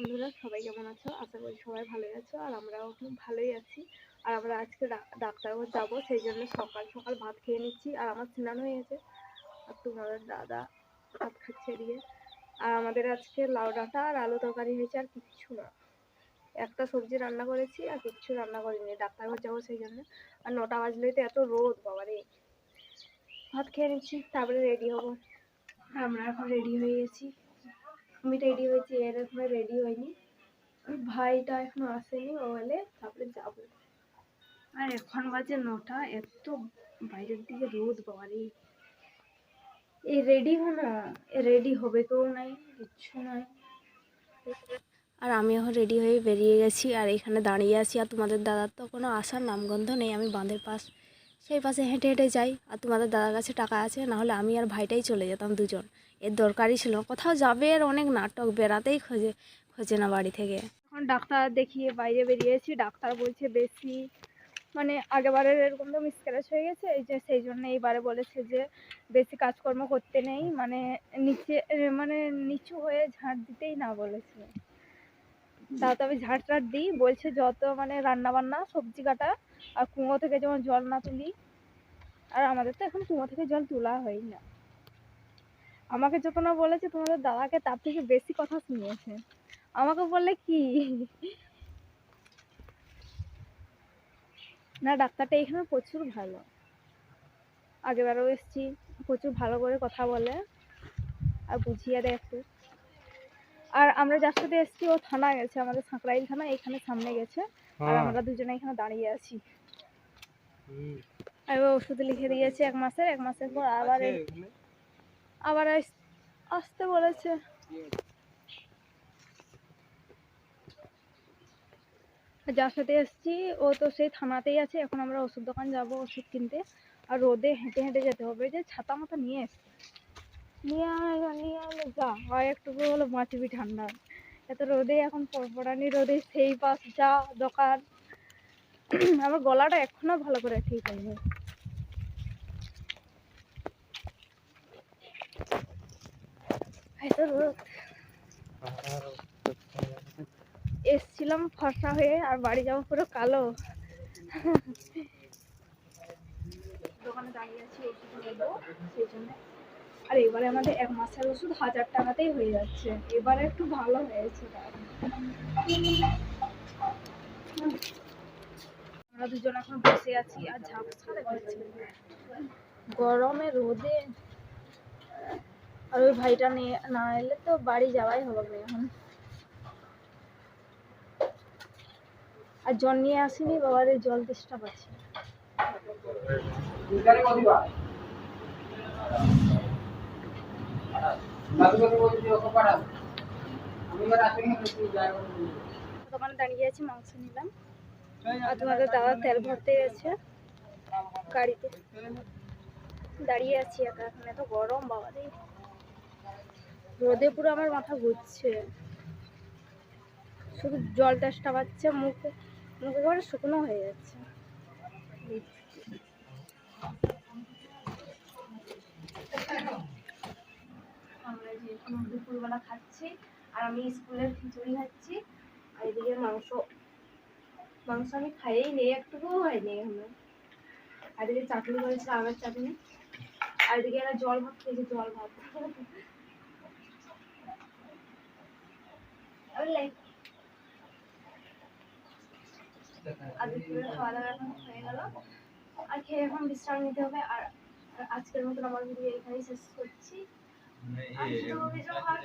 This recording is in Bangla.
বন্ধুরা, সবাই কেমন আছো? আশা করি সবাই ভালোই আছো আর আমরাও ভালোই আছি। আর আমরা আজকে ডা- ডাক্তারবাবু যাব, সেই জন্য সকাল সকাল ভাত খেয়ে নিচ্ছি। আর আমার স্নান হয়ে গেছে। আর তোমাদের দাদা ভাত খাচ্ছে দিয়ে। আর আমাদের আজকে লাউ ডাঁটা আর আলু তরকারি হয়েছে আর কিচ্ছু না। একটা সবজি রান্না করেছি আর কিচ্ছু রান্না করিনি। ডাক্তারবাবু যাব সেই জন্য। আর নটা বাজলেই তো এত রোদ, বাবারে। ভাত খেয়ে নিচ্ছি, তারপরে রেডি হব। আমরা এখন রেডি হয়ে গেছি। আমি রেডি হয়েছি এর এখনও রেডি হয়নি। ভাইটা এখনও আসেনি ও এলে তারপরে যাব। আর এখন বাজে নটা এত বাইরের দিকে রোদ বাবারে। এই রেডি হো না এ রেডি হবে কেউ নাই কিচ্ছু নাই। আর আমি এখন রেডি হয়ে বেরিয়ে গেছি আর এখানে দাঁড়িয়ে আছি আর তোমাদের দাদার তো কোনো আসার নামগন্ধ নেই আমি বাঁধের পাশ সেই পাশে হেঁটে হেঁটে যাই। আর তোমাদের দাদার কাছে টাকা আছে না হলে আমি আর ভাইটাই চলে যেতাম দুজন। এর দরকারই ছিল। কোথাও যাবে আর অনেক নাটক বেড়াতেই খোঁজে খোঁজে না বাড়ি থেকে। এখন ডাক্তার দেখিয়ে বাইরে বেরিয়েছি, ডাক্তার বলছে বেশি মানে আগেবারের এরকম তো মিসক্যারেজ হয়ে গেছে, এই যে সেই জন্য এইবারে বলেছে যে বেশি কাজকর্ম করতে নেই মানে নিচে মানে নিচু হয়ে ঝাঁট দিতেই না বলেছে। তাও তো আমি ঝাঁট টাট দিই, বলছে যত মানে রান্না বান্না সবজি কাটা আর কুয়ো থেকে যেমন জল না তুলি, আর আমাদের তো এখন কুয়ো থেকে জল তোলা হয় না। আমাকে যত না বলেছে তোমাদের দাদাকে তার থেকে বেশি কথা শুনিয়েছে। আমাকে বললে কি? না ডাক্তারটা এখানে প্রচুর ভালো। আগেবারও এসেছি প্রচুর ভালো করে কথা বলে আর বুঝিয়ে দেয় একটু। আর আমরা যার সাথে এসেছি ও থানা গেছে আমাদের সাঁকরাইল থানা এখানে সামনে গেছে। আর আমরা দুজনে এখানে দাঁড়িয়ে আছি। আর ওষুধ লিখে দিয়েছে এক মাসের এক মাসের পর আবার আবার আস- আসতে বলেছে। যার সাথে এসেছি, ও তো সেই থানাতেই আছে, এখন আমরা ওষুধ দোকান যাব ওষুধ কিনতে। আর রোদে হেঁটে হেঁটে যেতে হবে, যে ছাতা মাথা নিয়ে এসছে। নিয়ে নিয়ে আয় যা। হয় একটু হলো বাঁচবি ঠান্ডা। এত রোদে, এখন পড়পড়ানি রোদে, সেই পাশ যা, দোকান। আমার গলাটা এখনও ভালো করে ঠিক হয়নি এত রোদ এসছিলাম ফর্সা হয়ে, আর বাড়ি যাব পুরো কালো। দোকানে দাঁড়িয়ে আছি আর এবারে আমাদের এক মাসের ওষুধ হাজার টাকাতেই হয়ে যাচ্ছে। এবারে একটু ভালো হয়েছে। আমরা দুজন এখন বসে আছি, আর ঝাপসা দেখাচ্ছে। গরমে রোদে আর ওই ভাইটা নিয়ে না এলে তো বাড়ি যাওয়াই হবে এখন। আর জল নিয়ে আসিনি, বাবার এই জল ডিস্টার্ব আছে দোকানে দাঁড়িয়ে আছি, মাংস নিলাম। আর তোমাদের দাদা তেল ভরতে গেছে গাড়িতে। দাঁড়িয়ে আছি একা, এখন এত গরম বাবা রে রোদে পুরো আমার মাথা ঘুরছে। শুধু জল তেষ্টা পাচ্ছে, মুখে মুখে করে শুকনো হয়ে যাচ্ছে আমরা দুপুরবেলা খাচ্ছি, আর আমি খাচ্ছি, আর এদিকে মাংস মাংস আমি খাইয়েই নেই, একটুকুও আর এদিকে চাটনি চাটনি। আর এদিকে জল ভাত খেয়েছি, জল ভাত। আর খাওয়া দাওয়া এখন হয়ে গেল। আর খেয়ে এখন বিশ্রাম নিতে হবে আর আর আজকের মতন আমার ভিডিও এখানেই শেষ করছি। আর দুটো হয়